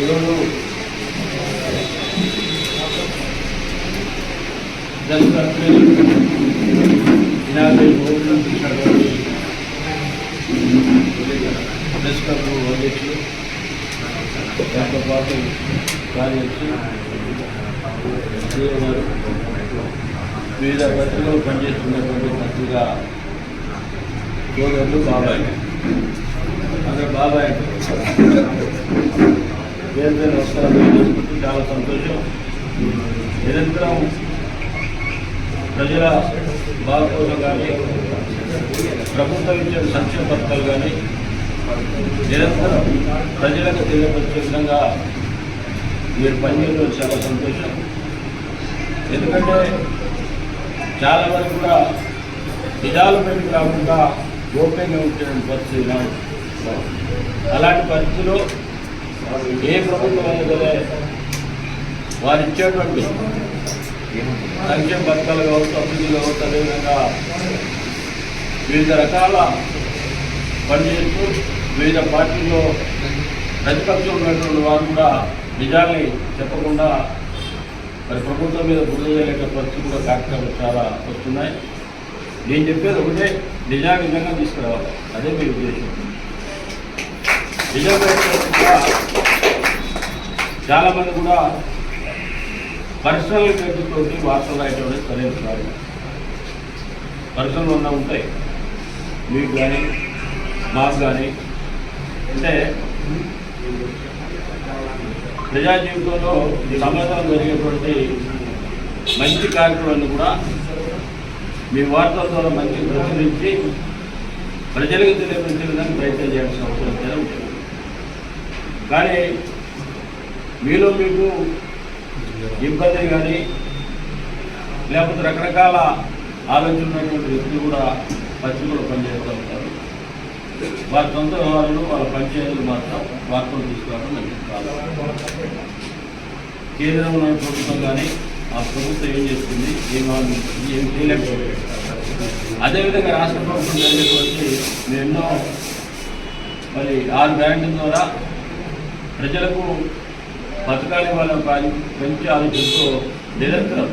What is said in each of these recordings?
ఈరోజు ఇలాగే భోజనం చేసినటువంటి ప్రెస్ క్లబ్ అధ్యక్షులు దాంతో పాటు కార్యదర్శి గారు వివిధ పత్రికలు పనిచేస్తున్నటువంటి పత్రిక సోదరులు బాబాయ్ అదే బాబాయ్. వేరు వేరు వస్తారు చాలా సంతోషం. నిరంతరం ప్రజల బాగు కోసం కానీ ప్రభుత్వం ఇచ్చే సంక్షేమ పథకాలు కానీ నిరంతరం ప్రజలకు తెలియపరిచే విధంగా మీరు పనిచేయడం చాలా సంతోషం. ఎందుకంటే చాలా వరకు కూడా నిజాలు పెట్టి రాకుండా గోప్యంగా ఉంటే పరిస్థితి నాడు అలాంటి పరిస్థితిలో ఏ ప్రభుత్వం సరే వారు ఇచ్చేటువంటి సంక్షేమ పథకాలు కావచ్చు అభివృద్ధి కావచ్చు అదేవిధంగా వివిధ రకాల పనిచేస్తూ వివిధ పార్టీల్లో ప్రతిపక్షం ఉన్నటువంటి వారు కూడా నిజాన్ని చెప్పకుండా మరి ప్రభుత్వం మీద బురద చేయలేక పరిస్థితి కూడా కార్యక్రమాలు చాలా వస్తున్నాయి. నేను చెప్పేది ఒకటే నిజాన్ని నిజంగా తీసుకురావాలి. అదే మీ ఉద్దేశం. చాలామంది కూడా పర్సనల్ తోటి వార్తలు రాయటం సరైన కాదు పర్సనల్ ఉన్న ఉంటాయి. మీకు కానీ మాకు కానీ అంటే ప్రజా జీవితంలో సమాధానం జరిగేటువంటి మంచి కార్యక్రమాన్ని కూడా మీ వార్తల ద్వారా మంచి ప్రచురించి ప్రజలకు తెలియపరిచే విధంగా ప్రయత్నం చేయాల్సిన అవసరం అయితే ఉంటుంది. కానీ మీలో మీకు ఇబ్బంది కానీ లేకపోతే రకరకాల ఆలోచన ఉన్నటువంటి వ్యక్తులు కూడా పత్రికలు పనిచేస్తూ ఉంటారు. వారి సొంత వ్యవహారాలు వాళ్ళ పంచాయతీలు మాత్రం వార్తలు తీసుకురావడం మంచిది కాదు. కేంద్రంలో ప్రభుత్వం కానీ ఆ ప్రభుత్వం ఏం చేస్తుంది ఏం ఏం చేయలేకపోతుంది? అదేవిధంగా రాష్ట్ర ప్రభుత్వం జరిగేటువంటి మేము ఎన్నో మరి ఆరు బ్యాంకుల ద్వారా ప్రజలకు పథకాలు ఇవ్వాలని మంచి ఆలోచనతో నిరంతరం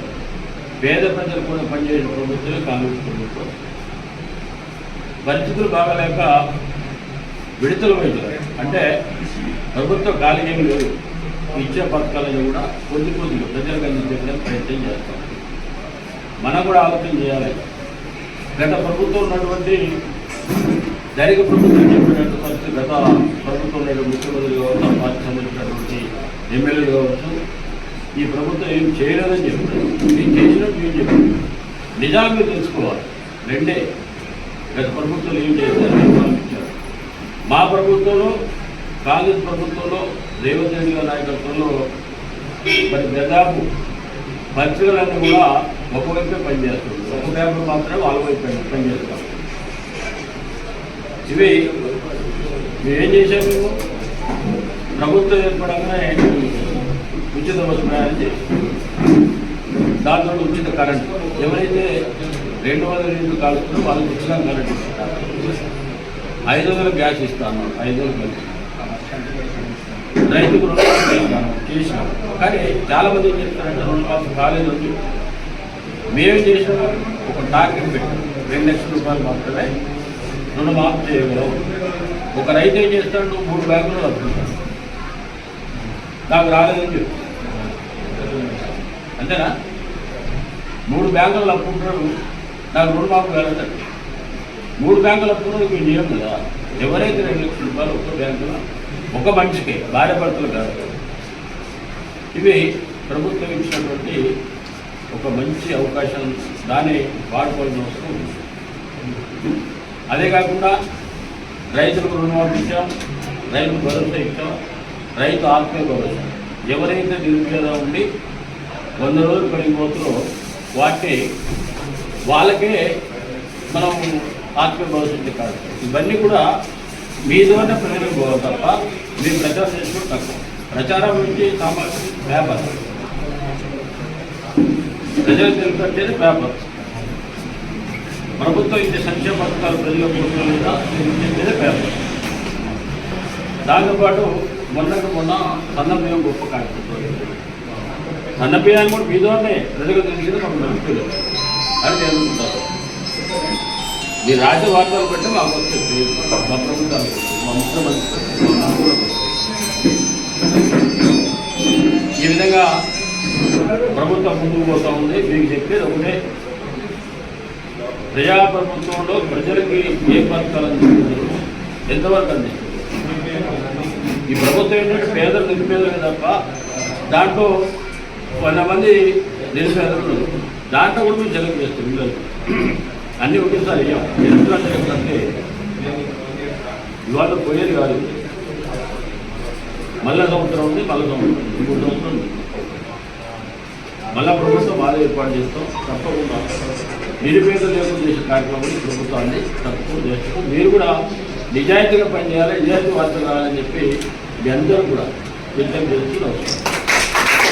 పేద ప్రజలు కూడా పనిచేసిన ప్రభుత్వం కాంగ్రెస్ ప్రభుత్వం పరిస్థితులు బాగలేక విడతలు వైద్యులు అంటే ప్రభుత్వ ఖాళీ ఏమి లేదు. ఇచ్చే పథకాలను కూడా కొద్ది కొద్దిగా ప్రజలకు అందించడానికి ప్రయత్నం చేస్తాం. మనం కూడా ఆలోచన చేయాలి. గత ప్రభుత్వం ఉన్నటువంటి దైనిక ప్రభుత్వం చెప్పినట్టు పరిస్థితి గత ప్రభుత్వం లేదా ముఖ్యమంత్రి కావచ్చు పార్టీ సంబంధించినటువంటి ఎమ్మెల్యేలు కావచ్చు ఈ ప్రభుత్వం ఏం చేయలేదని చెప్తారు మీరు చేసినట్టు ఏం చెప్పారు నిజాలు మీరు తెలుసుకోవాలి. రెండే. గత ప్రభుత్వం ఏం చేశారని ఏం మా ప్రభుత్వంలో కాంగ్రెస్ ప్రభుత్వంలో రేవంత్ రెడ్డి గారి నాయకత్వంలో మరి దాదాపు పత్రికలన్నీ కూడా ఒక వైపే పనిచేస్తుంది. ఒక పేపర్ మాత్రమే వాళ్ళ వైపు పని- పనిచేస్తాం ఇవి మేము ఏం చేశాము మేము ప్రభుత్వం ఏర్పడంగానే ఉచిత బస్సు ప్రయాణం చేసాం దాంట్లో ఉచిత కరెంట్. ఎవరైతే రెండు వందల యూనిట్లు కాలుస్తున్నారో వాళ్ళకి ఉచితంగా కరెంట్ ఇస్తారు ఐదు వందల గ్యాస్ ఇస్తాను ఐదు వందలు కలిసి రైతుకు రుణమాఫీ చేసినాం. కానీ చాలా మంది ఏం చెప్తారంటే రుణమాఫీ కాలేదు అని చెప్పి మేమేం ఒక టార్గెట్ పెట్టాం. రెండు లక్షల రూపాయలు మాత్రమే రుణమాఫీ చేయగలవు ఒక రైతు ఏం చేస్తాడు? మూడు బ్యాంకులు అప్పుకుంటాడు నాకు రాలేదని చెప్పి. అంతేనా? మూడు బ్యాంకులు అప్పుకుంటాడు నాకు రుణమాఫీ కాలేదండి మూడు బ్యాంకులు అప్పుకున్నది మీరు చేయం కదా? ఎవరైతే రెండు లక్షల రూపాయలు ఒక్క బ్యాంకులో ఒక మనిషికి భార్య భర్తలు కాదు. ఇవి ప్రభుత్వం ఇచ్చినటువంటి ఒక మంచి అవకాశం దాన్ని వాడుకోవాల్సిన అవసరం ఉంది. అదే కాకుండా రైతులకు రుణమాఫీ ఇచ్చాం రైతు భరోసా ఇచ్చాం రైతు ఆత్మీయ భరోసా. ఎవరైతే నిరుపేద ఉండి వంద రోజులు పడిపోతుందో వాటిని వాళ్ళకే మనం ఆత్మీయ భరోసా కాదు ఇవన్నీ కూడా మీ ద్వారా ప్రజలకు పోవాలి తప్ప మీరు ప్రచారం చేసుకోవడం తక్కువ. ప్రచారం నుంచి సామాజిక వ్యాపారం. ప్రజలకు తెలిపేది పేపర్ ప్రభుత్వం ఇచ్చే సంక్షేమ పథకాలు ప్రజలకు పోతున్న లేదా ఇచ్చేది వ్యాపారం దాంతోపాటు మొన్నకు మొన్న సన్న గొప్ప కార్యక్రమం. సన్న కూడా మీదోనే ప్రజలకు తెలిసింది మాకు నడుపుతుంది అని నేను అనుకుంటాను. మీ రాజ్య వార్తలు బట్టి మాకు వచ్చేది మా ప్రభుత్వాలు మా ముఖ్యమంత్రి ఈ విధంగా ప్రభుత్వం ముందుకు పోతూ ఉంది. మీకు చెప్పేది ఒకటే. ప్రజాప్రభుత్వంలో ప్రజలకి ఏ పథకాలు ఎంతవరకు అండి ఈ ప్రభుత్వం ఏంటంటే పేదలు నిరుపేదలే తప్ప దాంట్లో కొంతమంది నిరుపేదలు దాంట్లో కూడా మేము జగన్ చేస్తాం పిల్లలు అన్నీ ఒకేసారి అయ్యాం ఎందుకంటే ఎప్పుడంటే ఇవాళ పోయేది కాదు. మళ్ళా సంవత్సరం ఉంది మళ్ళా సంవత్సరం ఉంది. మూడు సంవత్సరం ఉంది. మళ్ళా ప్రభుత్వం బాగా ఏర్పాటు చేస్తాం. తప్పకుండా. నిరుపేదలు లేకుండా చేసే కార్యక్రమాలు ప్రభుత్వాన్ని తప్పకుండా చేస్తాం మీరు కూడా నిజాయితీగా పనిచేయాలి నిజాయితీ వార్త రావాలని చెప్పి మీ అందరూ కూడా విజ్ఞప్తి చేస్తూ నమస్కారం